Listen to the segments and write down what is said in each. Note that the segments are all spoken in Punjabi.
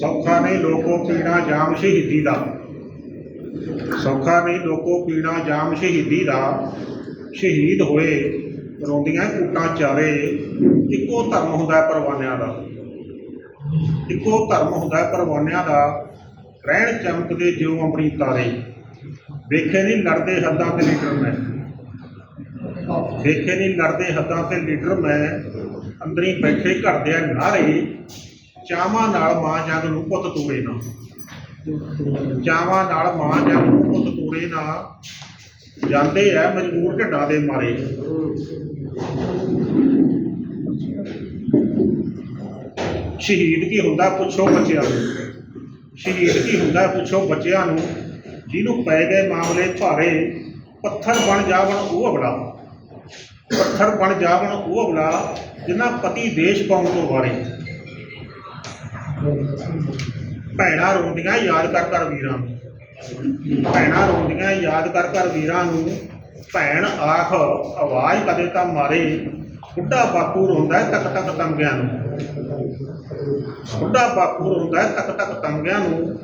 ਸੌਖਾ ਨਹੀਂ ਲੋਕੋ ਪੀਣਾ ਜਾਮ ਸ਼ਹੀਦੀ ਦਾ। ਸੌਖਾ ਨਹੀਂ ਲੋਕੋ ਪੀਣਾ ਜਾਮ ਸ਼ਹੀਦੀ ਦਾ। ਸ਼ਹੀਦ ਹੋਏ, ਰੋਂਦੀਆਂ ਕੂਟਾਂ ਚਾਰੇ, ਇੱਕੋ ਧਰਮ ਹੁੰਦਾ ਪਰਵਾਨਿਆਂ ਦਾ। ਇੱਕੋ ਧਰਮ ਹੁੰਦਾ ਹੈ ਪਰਵਾਨਿਆਂ ਦਾ। ਰਹਿਣ ਚਮਕਦੇ ਜਿਉ ਅੰਬਰੀ ਤਾਰੇ। ਵੇਖੇ ਨਹੀਂ ਲੜਦੇ ਹੱਦਾਂ ਤੇ ਲੀਡਰ ਮੈਂ। ਵੇਖੇ ਨਹੀਂ ਲੜਦੇ ਹੱਦਾਂ ਤੇ ਲੀਡਰ ਮੈਂ। ਅੰਦਰੀ ਬੈਠੇ ਘਰਦੇ ਆ ਨਾਰੇ। ਚਾਵਾਂ ਨਾਲ ਮਾਂ ਜੰਗ ਨੂੰ ਪੁੱਤ ਤੂਰੇ ਨਾ। ਚਾਵਾਂ ਨਾਲ ਮਾਂ ਜੰਗ ਨੂੰ ਪੁੱਤ ਤੂਰੇ ਨਾ। ਜਾਂਦੇ ਆ ਮਜਬੂਰ ਢੱਡਾਂ ਦੇ ਮਾਰੇ। ਸ਼ਹੀਦ ਕੀ ਹੁੰਦਾ ਪੁੱਛੋ ਬੱਚਿਆਂ ਨੂੰ। ਸ਼ਹੀਦ ਕੀ ਹੁੰਦਾ ਪੁੱਛੋ ਬੱਚਿਆਂ ਨੂੰ। ਜਿਹਨੂੰ ਪੈ ਗਏ ਮਾਮਲੇ ਭਾਰੇ, ਪੱਥਰ ਬਣ ਜਾਵਣ ਉਹ ਅਗਲਾ। ਪੱਥਰ ਬਣ ਜਾਵਣ ਉਹ ਅਗਲਾ, ਜਿਨ੍ਹਾਂ ਪਤੀ ਦੇਸ਼ ਪਾਉਣ ਤੋਂ ਵਾਰੇ। ਭੈਣਾਂ ਰੋਂਦੀਆਂ ਯਾਦ ਕਰ ਕਰ ਵੀਰਾਂ ਨੂੰ। ਭੈਣਾਂ ਰੋਂਦੀਆਂ ਯਾਦ ਕਰ ਕਰ ਵੀਰਾਂ ਨੂੰ। ਭੈਣ ਆਖ, ਆਵਾਜ਼ ਕਦੇ ਤਾਂ ਮਾਰੇ। ਬੁੱਢਾ ਬਾਪੂ ਰੋਂਦਾ ਤੱਕ ਤੱਕ ਤੰਗਿਆਂ ਨੂੰ। ਬੁੱਢਾ ਬਾਪੂ ਰੋਂਦਾ ਹੈ ਤੱਕ ਤੱਕ ਤੰਗਿਆਂ ਨੂੰ।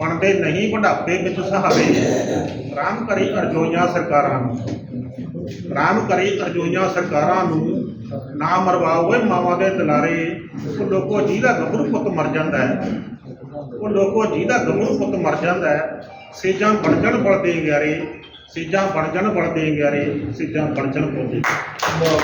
ਬਣਦੇ ਨਹੀਂ ਬੁਢਾਪੇ ਵਿੱਚ ਸਹਾਰੇ। ਰਾਮ ਕਰੀ ਅਰਜੋਈਆਂ ਸਰਕਾਰਾਂ ਨੂੰ। ਰਾਮ ਕਰੀ ਅਰਜੋਈਆਂ ਸਰਕਾਰਾਂ ਨੂੰ, ਨਾ ਮਰਵਾਓ ਓਏ ਮਾਵਾਂ ਦੇ ਦਿਲਾਰੇ। ਉਹ ਲੋਕੋ ਜਿਹਦਾ ਗੱਭਰੂ ਪੁੱਤ ਮਰ ਜਾਂਦਾ ਹੈ। ਉਹ ਲੋਕੋ ਜਿਹਦਾ ਗੱਭਰੂ ਪੁੱਤ ਮਰ ਜਾਂਦਾ ਹੈ। ਸੇਜਾਂ ਬਣਜਣ ਬਲਦੇ ਗਿਆਰੇ, ਸੇਜਾਂ ਬਣਜਣ ਬਲਦੇ ਗਿਆਰੇ, ਸੇਜਾਂ ਬਣਜਣ ਬਲਦੇ ਧੰਨਵਾਦ